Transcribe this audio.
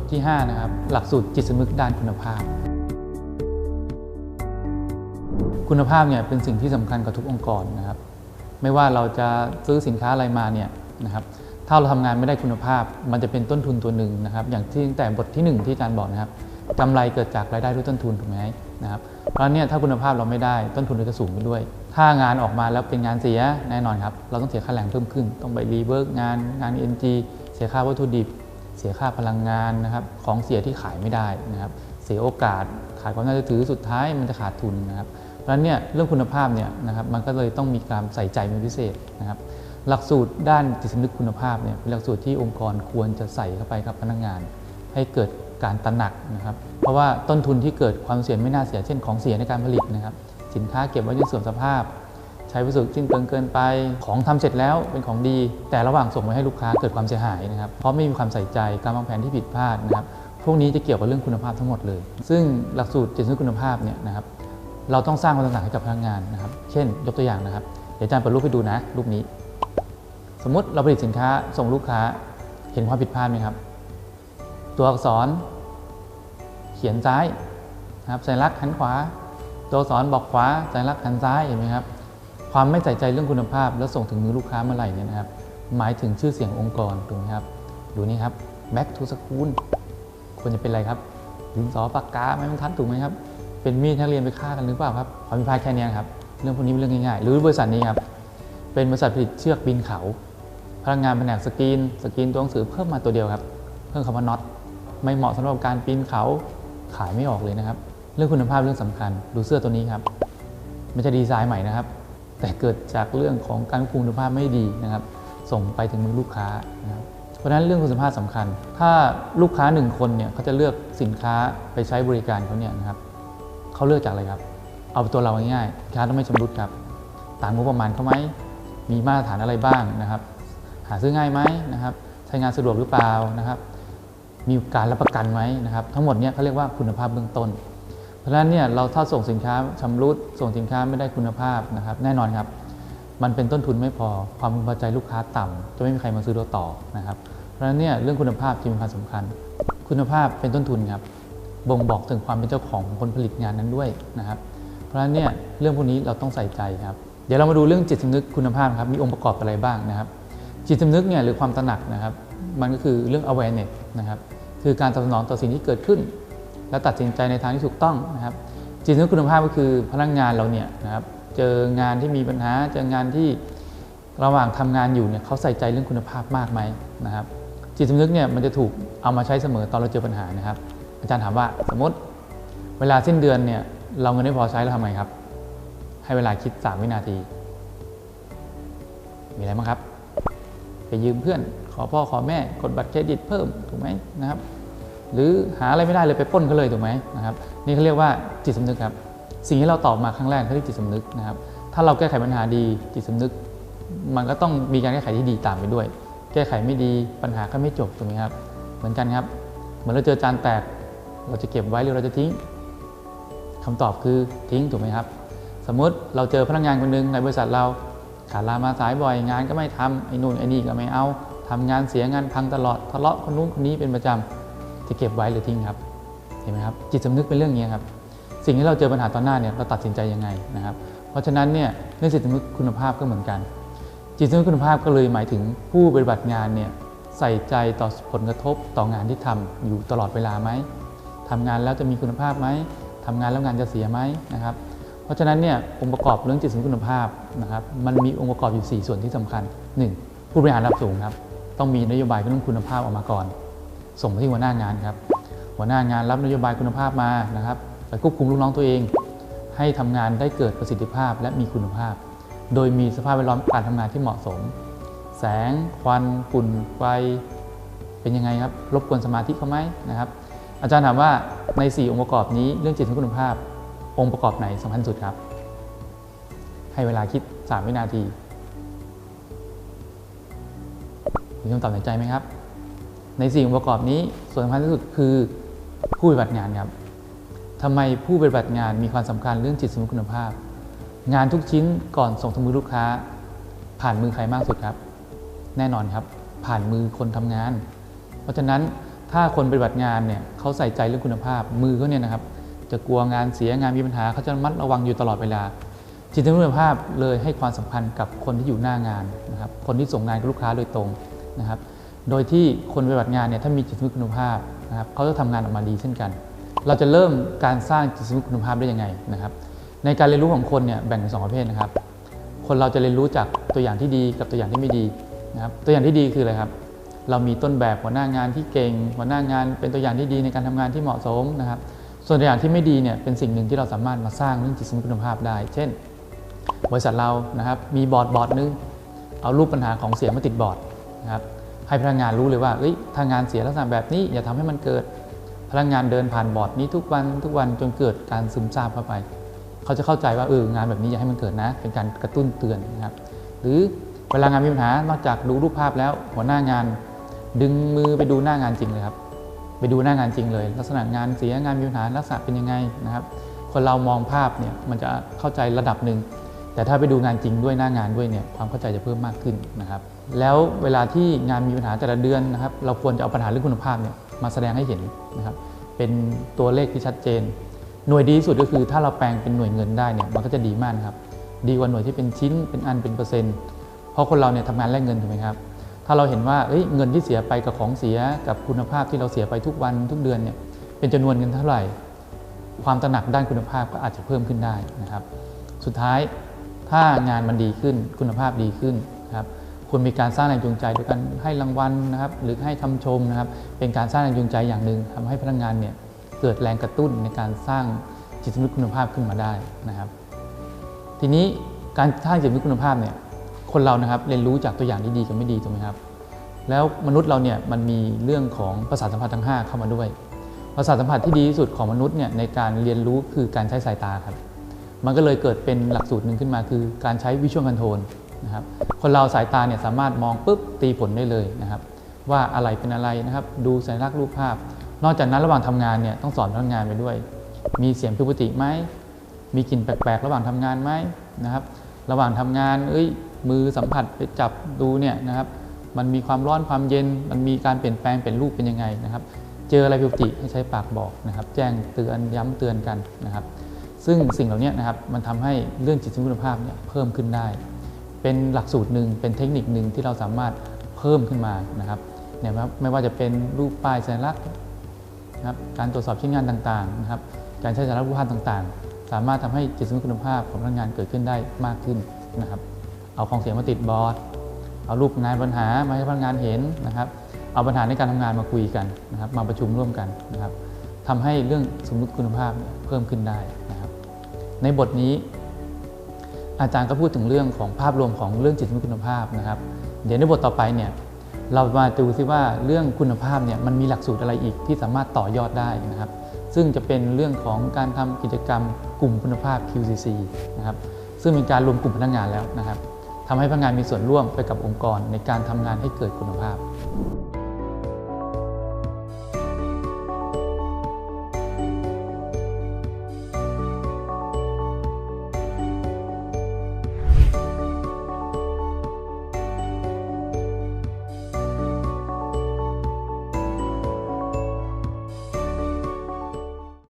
ทที่ 5 นะครับ หลักสูตรจิตสำนึกด้านคุณภาพ คุณภาพเนี่ยเป็นสิ่งที่สำคัญกับทุกองค์กรนะครับ ไม่ว่าเราจะซื้อสินค้าอะไรมาเนี่ยนะครับ ถ้าเราทำงานไม่ได้คุณภาพ มันจะเป็นต้นทุนตัวหนึ่งนะครับ อย่างที่ตั้งแต่บทที่ 1 ที่อาจารย์บอกนะครับกำไรเกิดจากรายได้ด้วยต้นทุนถูกไหมนะครับ เพราะเนี่ยถ้าคุณภาพเราไม่ได้ต้นทุนเราจะสูงขึ้นด้วย ถ้างานออกมาแล้วเป็นงานเสียแน่นอนครับ เราต้องเสียค่าแรงเพิ่มขึ้น ต้องไปรีเวิร์กงานงาน NG เสียค่าวัตถุดิบ เสียค่าพลังงานนะครับ ของเสียที่ขายไม่ได้นะครับ เสียโอกาสขาดความน่าเชื่อถือสุดท้ายมันจะขาดทุนนะครับเพราะฉะนั้นเนี่ยเรื่องคุณภาพเนี่ยนะครับมันก็เลยต้องมีการใส่ใจเป็นพิเศษนะครับ หลักสูตรด้านจิตสำนึกคุณภาพเนี่ยเป็นหลักสูตรที่องค์กรควรจะใส่เข้าไปกับพนักงาน ให้เกิดการตระหนักนะครับ เพราะว่าต้นทุนที่เกิดความเสี่ยงไม่น่าเสียเช่นของเสียในการผลิตนะครับ สินค้าเก็บไว้ในส่วนสภาพ ใช้วัสดุสิ้นเปลืองเกินไป ของทำเสร็จแล้วเป็นของดี แต่ระหว่างส่งไปให้ลูกค้าเกิดความเสียหายนะครับ เพราะไม่มีความใส่ใจการวางแผนที่ผิดพลาดนะครับ พวกนี้จะเกี่ยวกับเรื่องคุณภาพทั้งหมดเลย ซึ่งหลักสูตรจิตสำนึกคุณภาพเนี่ยนะครับ เราต้องสร้างความตระหนักให้กับพนักงานนะครับ เช่น ยกตัวอย่างนะครับ เดี๋ยวอาจารย์เปิดรูปให้ดูนะ รูปนี้ สมมติเราผลิตสินค้าส่งลูกค้า เห็นความผิดพลาดไหมครับ ตัวอักษร เขียนซ้ายนะครับสัญลักษณ์หันขวา ตัวอักษรบอกขวาสัญลักษณ์หันซ้าย เห็นไหมครับ ความไม่ใส่ใจเรื่องคุณภาพ แล้วส่งถึงมือลูกค้าเมื่อไหร่เนี่ยนะครับ หมายถึงชื่อเสียงองค์กรถูกไหมครับ ดูนี่ครับ back to school ควรจะเป็นอะไรครับดินสอปากกาไม้บรรทัดถูกไหมครับ เป็นมีดนักเรียนไปฆ่ากันหรือเปล่าครับความผิดพลาดแค่เนี้ครับ เรื่องพวกนี้เป็นเรื่องง่ายๆ หรือบริษัทนี้ครับ เป็นบริษัทผลิตเชือกบินเขา พนักงานแผนกสกรีน สกรีนตัวหนังสือเพิ่มมาตัวเดียวครับ เพิ่มคำว่าน็อต ไม่เหมาะสำหรับการปีนเขา ขายไม่ออกเลยนะครับ เรื่องคุณภาพเรื่องสำคัญ ดูเสื้อตัวนี้ครับ ไม่ใช่ดีไซน์ใหม่นะครับ แต่เกิดจากเรื่องของการควบคุมคุณภาพไม่ดีนะครับ ส่งไปถึงมือลูกค้านะครับเพราะฉะนั้นเรื่องคุณภาพสำคัญ ถ้าลูกค้าหนึ่งคนเนี่ยเขาจะเลือกสินค้าไปใช้บริการเขาเนี่ยนะครับเขาเลือกจากอะไรครับ เอาตัวเราง่ายๆค้าต้องไม่ชำรุดครับต่ามงบประมาณเขาไหมมีมาตรฐานอะไรบ้างนะครับ หาซื้อง่ายไหมนะครับ ใช้งานสะดวกหรือเปล่านะครับ มีการรับประกันไหมนะครับ ทั้งหมดเนี่ยเขาเรียกว่าคุณภาพเบื้องต้น ราะฉะนั้นเนี่ยเราถ้าส่งสินค้าชำรุดส่งสินค้าไม่ได้คุณภาพนะครับแน่นอนครับมันเป็นต้นทุนไม่พอความพึงพอใจลูกค้าต่ำจะไม่มีใครมาซื้อเราต่อนะครับเพราะฉะนั้นเนี่ยเรื่องคุณภาพจึงมีความสำคัญ คุณภาพเป็นต้นทุนครับบ่งบอกถึงความเป็นเจ้าของของคนผลิตงานนั้นด้วยนะครับ เพราะฉะนั้นเนี่ยเรื่องพวกนี้เราต้องใส่ใจครับ เดี๋ยวเรามาดูเรื่องจิตสำนึกคุณภาพครับมีองค์ประกอบอะไรบ้างนะครับ จิตสำนึกเนี่ยหรือความตระหนักนะครับ มันก็คือเรื่อง awareness นะครับคือการตอบสนองต่อสิ่งที่เกิดขึ้น และตัดสินใจในทางที่ถูกต้องนะครับจิตสำนึกคุณภาพก็คือพนักงานเราเนี่ยนะครับเจองานที่มีปัญหาเจองานที่ระหว่างทำงานอยู่เนี่ยเขาใส่ใจเรื่องคุณภาพมากไหมนะครับ จิตสำนึกเนี่ยมันจะถูกเอามาใช้เสมอตอนเราเจอปัญหานะครับ อาจารย์ถามว่าสมมติเวลาสิ้นเดือนเนี่ยเราเงินไม่พอใช้เราทำไงครับ ให้เวลาคิด 3 วินาที มีอะไรบ้างครับ ไปยืมเพื่อน ขอพ่อขอแม่ กดบัตรเครดิตเพิ่มถูกไหมนะครับ หรือหาอะไรไม่ได้เลยไปป้นเขาเลยถูกไหมนะครับนี่เขาเรียกว่าจิตสำนึกครับสิ่งที่เราตอบมาครั้งแรกเขาเรียกจิตสำนึกนะครับถ้าเราแก้ไขปัญหาดีจิตสำนึก มันก็ต้องมีการแก้ไขที่ดีตามไปด้วย แก้ไขไม่ดีปัญหาก็ไม่จบถูกไหมครับเหมือนกันครับเหมือนเราเจอจานแตก เราจะเก็บไว้หรือเราจะทิ้งคำตอบคือทิ้งถูกไหมครับสมมุติเราเจอพนักงานคนหนึ่งในบริษัทเราขาดลามาสายบ่อยงานก็ไม่ทำไอ้นู่นไอ้นี่ก็ไม่เอาทำงานเสียงานพังตลอดทะเลาะคนนู้นคนนี้เป็นประจำ จะเก็บไว้หรือทิ้งครับเห็นไหมครับจิตสำนึกเป็นเรื่องนี้ครับสิ่งที่เราเจอปัญหาตอนหน้าเนี่ยเราตัดสินใจยังไงนะครับ เพราะฉะนั้นเนี่ยเรื่องจิตสำนึกคุณภาพก็เหมือนกัน จิตสำนึกคุณภาพก็เลยหมายถึงผู้ปฏิบัติงานเนี่ยใส่ใจต่อผลกระทบต่องานที่ทำอยู่ตลอดเวลาไหมทำงานแล้วจะมีคุณภาพไหมทำงานแล้วงานจะเสียไหมนะครับ เพราะฉะนั้นเนี่ยองค์ประกอบเรื่องจิตสำนึกคุณภาพนะครับมันมีองค์ประกอบอยู่ 4 ส่วนที่สำคัญ 1. ผู้บริหารระดับสูงครับต้องมีนโยบายเรื่องคุณภาพออกมาก่อน ส่งไปที่หัวหน้างานครับ หัวหน้างานรับนโยบายคุณภาพมานะครับไปควบคุมลูกน้องตัวเอง ให้ทำงานได้เกิดประสิทธิภาพและมีคุณภาพ โดยมีสภาพแวดล้อมการทำงานที่เหมาะสม แสง ควันฝุ่นไฟเป็นยังไงครับ รบกวนสมาธิเขาไหมนะครับ อาจารย์ถามว่าใน 4 องค์ประกอบนี้เรื่องจิตสำนึกคุณภาพ องค์ประกอบไหนสำคัญสุดครับ ให้เวลาคิด 3 วินาทีมีคำตอบในใจไหมครับ ใน4องค์ประกอบนี้ส่วนสำคัญที่สุดคือผู้ปฏิบัติงานครับทำไมผู้ปฏิบัติงานมีความสำคัญเรื่องจิตสำนึกคุณภาพ งานทุกชิ้นก่อนส่งถึงมือลูกค้า ผ่านมือใครมากสุดครับ แน่นอนครับ ผ่านมือคนทำงาน เพราะฉะนั้นถ้าคนปฏิบัติงานเนี่ยเขาใส่ใจเรื่องคุณภาพ มือเขาเนี่ยนะครับ จะกลัวงานเสียงานมีปัญหาเขาจะมัดระวังอยู่ตลอดเวลา จิตวิทยาภาพเลยให้ความสำคัญกับคนที่อยู่หน้างานนะครับคนที่ส่งงานกับลูกค้าโดยตรงนะครับ โดยที่คนปฏิบัติงานเนี่ยถ้ามีจิตวิทยคุณภาพนะครับเขาจะทำงานออกมาดีเช่นกัน เราจะเริ่มการสร้างจิตวิทยคุณภาพได้ยังไงนะครับ ในการเรียนรู้ของคนเนี่ยแบ่งเป็นสองประเภทนะครับ คนเราจะเรียนรู้จากตัวอย่างที่ดีกับตัวอย่างที่ไม่ดีนะครับ ตัวอย่างที่ดีคืออะไรครับ เรามีต้นแบบหัวหน้างานที่เก่งหัวหน้างาน เป็นตัวอย่างที่ดีในการทำงานที่เหมาะสมนะครับ ส่วนตัวอย่างที่ไม่ดีเนี่ยเป็นสิ่งหนึ่งที่เราสามารถมาสร้างเรื่องจิตสำนึกคุณภาพได้ เช่น บริษัทเรานะครับมีบอร์ดบอร์ดนึงเอารูปปัญหาของเสียมาติดบอร์ดนะครับ ให้พนักงานรู้เลยว่าเอ้ยถ้างานเสียลักษณะแบบนี้อย่าทำให้มันเกิด พนักงานเดินผ่านบอร์ดนี้ทุกวันทุกวันจนเกิดการซึมซาบเข้าไป เขาจะเข้าใจว่าเอองานแบบนี้อย่าให้มันเกิดนะ เป็นการกระตุ้นเตือนนะครับ หรือเวลางานมีปัญหานอกจากดูรูปภาพแล้ว หัวหน้างาน ดึงมือไปดูหน้างานจริงเลยครับ ไปดูหน้างานจริงเลย ลักษณะงานเสียงานมีปัญหาลักษณะเป็นยังไงนะครับ คนเรามองภาพเนี่ยมันจะเข้าใจระดับหนึ่ง แต่ถ้าไปดูงานจริงด้วยหน้างานด้วยเนี่ยความเข้าใจจะเพิ่มมากขึ้นนะครับ แล้วเวลาที่งานมีปัญหาแต่ละเดือนนะครับ เราควรจะเอาปัญหาเรื่องคุณภาพเนี่ยมาแสดงให้เห็นนะครับ เป็นตัวเลขที่ชัดเจน หน่วยดีที่สุดก็คือถ้าเราแปลงเป็นหน่วยเงินได้เนี่ยมันก็จะดีมากครับ ดีกว่าหน่วยที่เป็นชิ้นเป็นอันเป็นเปอร์เซ็นต์เพราะคนเราเนี่ยทำงานแลกเงินถูกไหมครับถ้าเราเห็นว่าเเงินที่เสียไปกับของเสียกับคุณภาพที่เราเสียไปทุกวันทุกเดือนเนี่ยเป็นจำนวนเงินเท่าไหร่ ความตระหนักด้านคุณภาพก็อาจจะเพิ่มขึ้นได้นะครับ สุดท้าย ถ้างานมันดีขึ้นคุณภาพดีขึ้นนะครับควรมีการสร้างแรงจูงใจโดยการให้รางวัลนะครับ หรือให้คำชมนะครับ เป็นการสร้างแรงจูงใจอย่างหนึ่งทำให้พนักงานเนี่ยเกิดแรงกระตุ้นในการสร้างจิตสำนึกคุณภาพขึ้นมาได้นะครับ ทีนี้การสร้างจิตสำนึกคุณภาพเนี่ยคนเรานะครับเรียนรู้จากตัวอย่างที่ดีกับไม่ดีถูกไหมครับ แล้วมนุษย์เราเนี่ยมันมีเรื่องของประสาทสัมผัสทั้ง 5 เข้ามาด้วยประสาทสัมผัสที่ดีที่สุดของมนุษย์เนี่ยในการเรียนรู้คือการใช้สายตาครับ มันก็เลยเกิดเป็นหลักสูตรหนึ่งขึ้นมา คือการใช้วิชวลคอนโทรลนะครับคนเราสายตาเนี่ยสามารถมองปุ๊บตีผลได้เลยนะครับ ว่าอะไรเป็นอะไรนะครับ ดูสัญลักษณ์รูปภาพ นอกจากนั้นระหว่างทำงานเนี่ยต้องสอนพนักงานไปด้วย มีเสียงผิดปกติไหมมีกลิ่นแปลกๆ ระหว่างทำงานไหมนะครับ ระหว่างทำงานเอ้ยมือสัมผัสไปจับดูเนี่ยนะครับมันมีความร้อนความเย็น มันมีการเปลี่ยนแปลงเป็นรูปเป็นยังไงนะครับ เจออะไรผิดปกติให้ใช้ปากบอกนะครับ แจ้งเตือนย้ำเตือนกันนะครับ ซึ่งสิ่งเหล่านี้นะครับมันทำให้เรื่องจิตสำนึกคุณภาพเนี่ยเพิ่มขึ้นได้ เป็นหลักสูตรหนึ่งเป็นเทคนิคหนึ่งที่เราสามารถเพิ่มขึ้นมานะครับเนี่ยครับไม่ว่าจะเป็นรูปป้ายสัญลักษณ์นะครับการตรวจสอบชิ้นงานต่างๆนะครับการใช้สัญลักษณ์รูปภาพต่างๆ สามารถทำให้จิตสำนึกคุณภาพของพนักงานเกิดขึ้นได้มากขึ้นนะครับ เอาของเสียมาติดบอร์ด เอารูปงานปัญหามาให้พนักงานเห็นนะครับ เอาปัญหาในการทำงานมาคุยกันนะครับ มาประชุมร่วมกันนะครับทำให้เรื่องสมมติคุณภาพเพิ่มขึ้นได้นะ ในบทนี้ อาจารย์ก็พูดถึงเรื่องของภาพรวมของเรื่องจิตสำนึกคุณภาพนะครับ เดี๋ยวในบทต่อไปเนี่ยเรามาดูซิว่าเรื่องคุณภาพเนี่ยมันมีหลักสูตรอะไรอีกที่สามารถต่อยอดได้นะครับ ซึ่งจะเป็นเรื่องของการทำกิจกรรมกลุ่มคุณภาพ QCC นะครับซึ่งเป็นการรวมกลุ่มพนักงานแล้วนะครับทำให้พนักงานมีส่วนร่วมไปกับองค์กรในการทำงานให้เกิดคุณภาพ